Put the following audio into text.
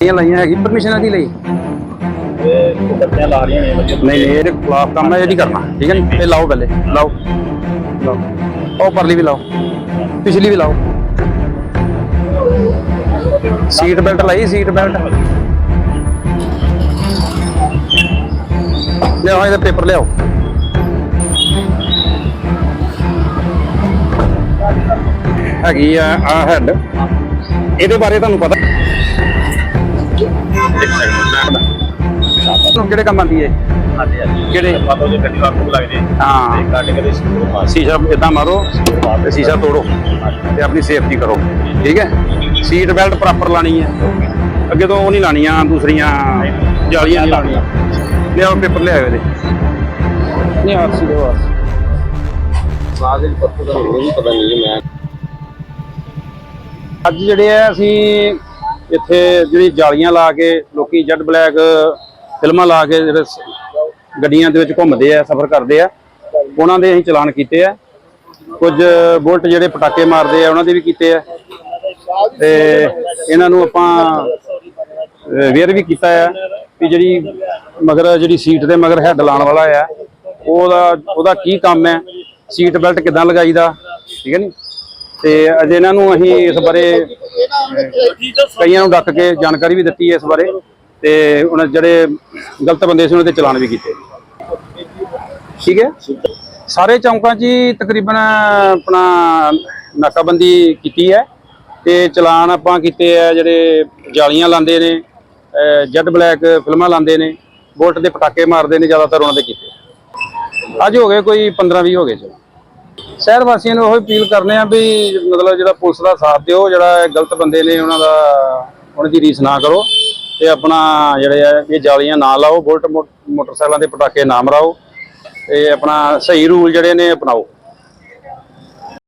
ਇਹ ਲਾਈਆਂ ਹੈਗੀ ਪਰਮਿਸ਼ਨ ਦੀ ਲਈ। ਇਹ ਬੱਚਿਆਂ ਲਾ ਰਹੀਆਂ ਨੇ ਬੱਚੇ ਨਹੀਂ ਨਹੀਂ, ਇਹਦੇ ਖਿਲਾਫ ਕੰਮ ਹੈ ਜਿਹੜੀ ਕਰਨਾ, ਠੀਕ ਹੈ ਨੀ ਇਹ ਲਾਓ ਪਹਿਲੇ, ਲਾਓ ਲਾਓ। ਉਹ ਪਰਲੀ ਵੀ ਲਾਓ, ਪਿਛਲੀ ਵੀ ਲਾਓ। ਸੀਟ ਬੈਲਟ ਲਾਈ, ਸੀਟ ਬੈਲਟ। ਲਿਆਓ, ਇਹਦਾ ਪੇਪਰ ਲਿਆਓ। ਹੈਗੀ ਆ ਆ ਹੈਡ। ਇਹਦੇ ਬਾਰੇ ਤੁਹਾਨੂੰ ਪਤਾ ਤੁਹਾਨੂੰ ਕਿਹੜੇ ਕੰਮ ਆਉਂਦੀ ਹੈ ਹਾਂਜੀ ਹਾਂਜੀ। ਕਿਹੜੇ? ਮਾਤੋ ਜੇ ਗੱਡੀ ਵਾਰ ਨੂੰ ਲੱਗਦੇ ਹਾਂ। ਤੇ ਕੱਢ ਕੇ ਦੇ ਸਕੂਲ ਪਾਸ ਸ਼ੀਸ਼ਾ ਇਦਾਂ ਮਾਰੋ ਤੇ ਸ਼ੀਸ਼ਾ ਤੋੜੋ। ਤੇ ਆਪਣੀ ਸੇਫਟੀ ਕਰੋ। ਠੀਕ ਹੈ ਸੀਟ ਬੈਲਟ ਪ੍ਰੋਪਰ ਲਾਣੀ ਹੈ ਅੱਗੇ ਤੋਂ ਉਹ ਨਹੀਂ ਲਾਣੀਆਂ ਦੂਸਰੀਆਂ ਜਾਲੀਆਂ ਨਹੀਂ ਲਾਣੀਆਂ। ਲਿਆਓ ਪੇਪਰ ਲਿਆਓ ਇਹਦੇ। ਨਹੀਂ ਆਰਸੀ ਦੇ ਵਾਸ ਵਿੱਚ ਪੱਤੂ ਦਾ ਨਹੀਂ ਪਤਾ ਨਹੀਂ ਮੈਂ। ਅੱਜ ਜਿਹੜੇ ਆ ਅਸੀਂ ਇੱਥੇ ਜਿਹੜੀ ਜਾਲੀਆਂ ਲਾ ਕੇ ਲੋਕੀ ਜੈਡ ਬਲੈਕ ਫਿਲਮਾਂ ਲਾ ਕੇ ਜਿਹੜੇ ਗੱਡੀਆਂ ਦੇ ਵਿੱਚ ਘੁੰਮਦੇ ਆ, ਸਫ਼ਰ ਕਰਦੇ ਆ, ਉਹਨਾਂ ਦੇ ਅਸੀਂ ਚਲਾਨ ਕੀਤੇ ਆ। ਕੁਝ ਬੁਲਟ ਜਿਹੜੇ ਪਟਾਕੇ ਮਾਰਦੇ ਆ, ਉਹਨਾਂ ਦੇ ਵੀ ਕੀਤੇ ਆ। ਤੇ ਇਹਨਾਂ ਨੂੰ ਆਪਾਂ ਵੇਅਰ ਵੀ ਕੀਤਾ ਆ ਵੀ ਜਿਹੜੀ ਮਗਰ ਜਿਹੜੀ ਸੀਟ ਦੇ ਮਗਰ ਹੈੱਡ ਲਾਉਣ ਵਾਲਾ ਆ, ਉਹਦਾ ਉਹਦਾ ਕੀ ਕੰਮ ਹੈ ਸੀਟ ਬੈਲਟ ਕਿਦਾਂ ਲਗਾਈਦਾ, ਠੀਕ ਹੈ ਨੀ? ਤੇ ਅਜੇ ਇਹਨਾਂ ਨੂੰ ਅਸੀਂ ਇਸ ਬਾਰੇ ਕਈਆਂ ਨੂੰ ਡੱਕ ਕੇ ਜਾਣਕਾਰੀ ਵੀ ਦਿੱਤੀ ਹੈ ਇਸ ਬਾਰੇ। ਤੇ ਉਹਨਾਂ ਜਿਹੜੇ ਗਲਤ ਬੰਦੇ ਸੀ, ਉਹਨਾਂ ਤੇ ਚਲਾਨ ਵੀ ਕੀਤੇ। ਠੀਕ ਹੈ? ਸਾਰੇ ਚੌਂਕਾਂ 'ਚ ਹੀ ਤਕਰੀਬਨ ਆਪਣਾ ਨਾਕਾਬੰਦੀ ਕੀਤੀ ਹੈ ਤੇ ਚਲਾਨ ਆਪਾਂ ਕੀਤੇ ਆ, ਜਿਹੜੇ ਜਾਲੀਆਂ ਲਾਉਂਦੇ ਨੇ ਜੈਡ ਬਲੈਕ ਫਿਲਮਾਂ ਲਾਉਂਦੇ ਨੇ, ਬੋਲਟ ਦੇ ਪਟਾਕੇ ਮਾਰਦੇ ਨੇ, ਜ਼ਿਆਦਾਤਰ ਉਹਨਾਂ ਦੇ ਕੀਤੇ। ਅੱਜ ਹੋ ਗਏ ਕੋਈ 15 20 ਹੋ ਗਏ ਚਲੋ। ਸ਼ਹਿਰ ਵਾਸੀਆਂ ਨੂੰ ਉਹ ਅਪੀਲ ਕਰਨੇ ਆ ਵੀ ਮਤਲਬ ਜਿਹੜਾ ਪੁਲਿਸ ਦਾ ਸਾਥ ਦਿਓ, ਜਿਹੜਾ ਗਲਤ ਬੰਦੇ ਨੇ, ਉਹਨਾਂ ਦਾ, ਉਹਨਾਂ ਦੀ ਰੀਸ ਨਾ ਕਰੋ। ਤੇ ਆਪਣਾ ਜਿਹੜੇ ਆ, ਇਹ ਜਾਲੀਆਂ ਨਾ ਲਾਓ, ਬੁਲਟ ਮੋ- ਮੋਟਰਸਾਈਕਲਾਂ ਦੇ ਪਟਾਕੇ ਨਾ ਮਰਾਓ, ਤੇ ਆਪਣਾ ਸਹੀ ਰੂਲ ਜਿਹੜੇ ਨੇ ਅਪਣਾਓ।